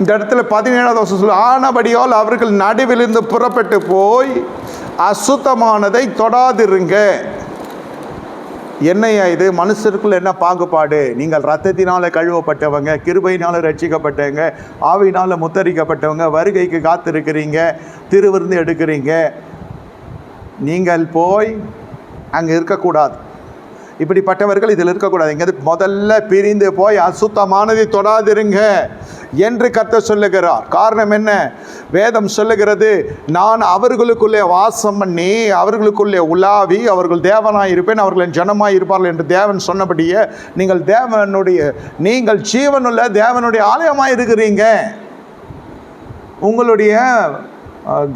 இந்த இடத்துல பதினேழாவது வருஷம் சொல்லு ஆனபடியால் அவர்கள் நடுவிலிருந்து புறப்பட்டு போய் அசுத்தமானதை தொடாதிருங்க. என்னையா இது? மனுஷருக்குள்ள என்ன பாகுபாடு? நீங்கள் ரத்தத்தினால கழுவப்பட்டவங்க கிருபையினால ரட்சிக்கப்பட்டவங்க ஆவினால் முத்தரிக்கப்பட்டவங்க வருகைக்கு காத்திருக்கிறீங்க திருவிருந்து எடுக்கிறீங்க. நீங்கள் போய் அங்கே இருக்கக்கூடாது. இப்படிப்பட்டவர்கள் இதில் இருக்கக்கூடாது. இங்கே முதல்ல பிரிந்து போய் அசுத்தமானதை தொடாதிருங்க. என்று கத்த சொல்லுகிறார். காரணம் என்ன? வேதம் சொல்லுகிறது நான் அவர்களுக்குள்ளே வாசம் பண்ணி அவர்களுக்குள்ளே உலாவி அவர்கள் தேவனாக இருப்பேன் அவர்களின் ஜனமாக இருப்பார்கள் என்று தேவன் சொன்னபடியே நீங்கள் தேவனுடைய நீங்கள் ஜீவனுள்ள தேவனுடைய ஆலயமாக இருக்கிறீங்க. உங்களுடைய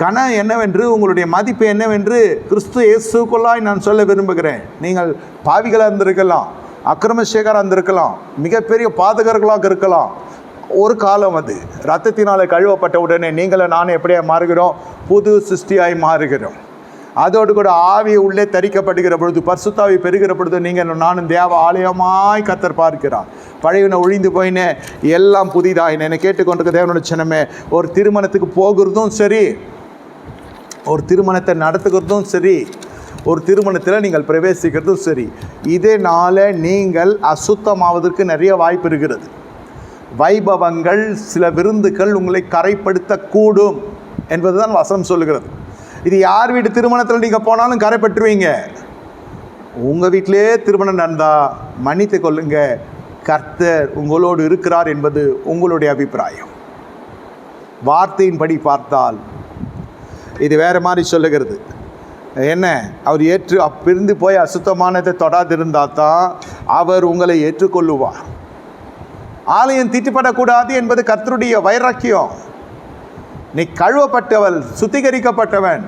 கனம் என்னவென்று உங்களுடைய மதிப்பு என்னவென்று கிறிஸ்து இயேசுக்குள்ளாய் நான் சொல்ல விரும்புகிறேன். நீங்கள் பாவிகளாக இருந்திருக்கலாம் அக்கிரமசேகராக இருந்திருக்கலாம் மிகப்பெரிய பாதகர்களாக இருக்கலாம். ஒரு காலம் அது. ரத்தத்தினால் கழுவப்பட்ட உடனே நீங்களும் நானும் எப்படியா மாறுகிறோம்? புது சிருஷ்டியாய் மாறுகிறோம். அதோடு கூட ஆவி உள்ளே தரிக்கப்படுகிற பொழுது பர்சுத்தாவி பெறுகிற பொழுது நீங்கள் நானும் தேவ ஆலயமாய் கத்தர் பார்க்கிறார். பழையன ஒழிந்து போயினே எல்லாம் புதிதாயின. என்னை கேட்டுக்கொண்டிருக்க தேவனோட சின்னமே ஒரு திருமணத்துக்கு போகிறதும் சரி ஒரு திருமணத்தை நடத்துகிறதும் சரி ஒரு திருமணத்தில் நீங்கள் பிரவேசிக்கிறதும் சரி இதனால நீங்கள் அசுத்தமாவதற்கு நிறைய வாய்ப்பு இருக்கிறது. வைபவங்கள் சில விருந்துகள் உங்களை கரைப்படுத்தக்கூடும் என்பது தான் வசனம் சொல்லுகிறது. இது யார் வீட்டு திருமணத்தில் நீங்கள் போனாலும் கரைப்பட்டுருவீங்க. உங்கள் வீட்டிலே திருமணம் நடந்தால் மன்னித்து கொள்ளுங்க. கர்த்தர் உங்களோடு இருக்கிறார் என்பது உங்களுடைய அபிப்பிராயம். வார்த்தையின்படி பார்த்தால் இது வேறு மாதிரி சொல்லுகிறது. என்ன? அவர் ஏற்று அப்பிருந்து போய் அசுத்தமானதை தொடாதிருந்தால் தான் அவர் உங்களை ஏற்றுக்கொள்ளுவார். ஆலயம் தீட்டுப்படக்கூடாது என்பது கர்த்தருடைய வைராக்கியம். நீ கழுவப்பட்டவள் சுத்திகரிக்கப்பட்டவன்.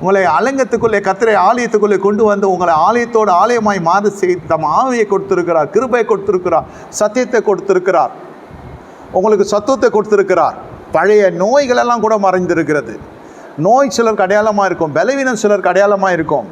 உங்களை அலங்கத்துக்குள்ளே கத்திரை ஆலயத்துக்குள்ளே கொண்டு வந்து உங்களை ஆலயத்தோடு ஆலயமாய் மாறு செய்து தம் ஆவியை கொடுத்திருக்கிறார் கிருபையை கொடுத்திருக்கிறார் சத்தியத்தை கொடுத்திருக்கிறார். உங்களுக்கு சத்துவத்தை கொடுத்திருக்கிறார். பழைய நோய்களெல்லாம் கூட மறைந்திருக்கிறது. நோய் சிலருக்கு அடையாளமாக இருக்கும் பலவீனம் சிலருக்கு அடையாளமாக இருக்கும்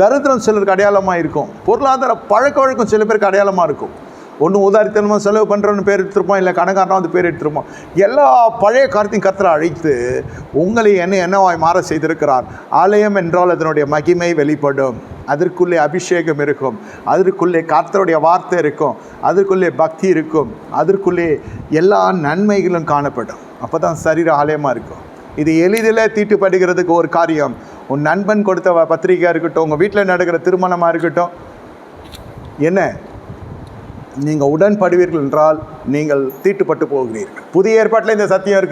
தரித்திரம் சிலருக்கு அடையாளமாக இருக்கும் பொருளாதார பழக்க வழக்கம் சில பேருக்கு அடையாளமாக இருக்கும். ஒன்று உதாரித்தனமாக செலவு பண்ணுறோன்னு பேர் எடுத்திருப்போம் இல்லை கணக்காரனா வந்து பேர் எடுத்திருப்போம். எல்லா பழைய காரத்தையும் கத்தரை அழைத்து உங்களை என்ன என்னவாய் மாற செய்திருக்கிறார்? ஆலயம் என்றால் அதனுடைய மகிமை வெளிப்படும். அதற்குள்ளே அபிஷேகம் இருக்கும். அதற்குள்ளே கர்த்தருடைய வார்த்தை இருக்கும். அதற்குள்ளே பக்தி இருக்கும். அதற்குள்ளே எல்லா நன்மைகளும் காணப்படும். அப்போ தான் சரீர ஆலயமாக இருக்கும். இது எளிதில் தீட்டுப்படுகிறதுக்கு ஒரு காரியம். உன் நண்பன் கொடுத்த வ- பத்திரிக்கையாக இருக்கட்டும் உங்கள் வீட்டில் நடக்கிற திருமணமாக இருக்கட்டும். என்ன? நீங்கள் உடன்படுவீர்கள் என்றால் நீங்கள் தீட்டுப்பட்டு போகிறீர்கள். புதிய ஏற்பாட்டில் இந்த சத்தியம் இருக்குது.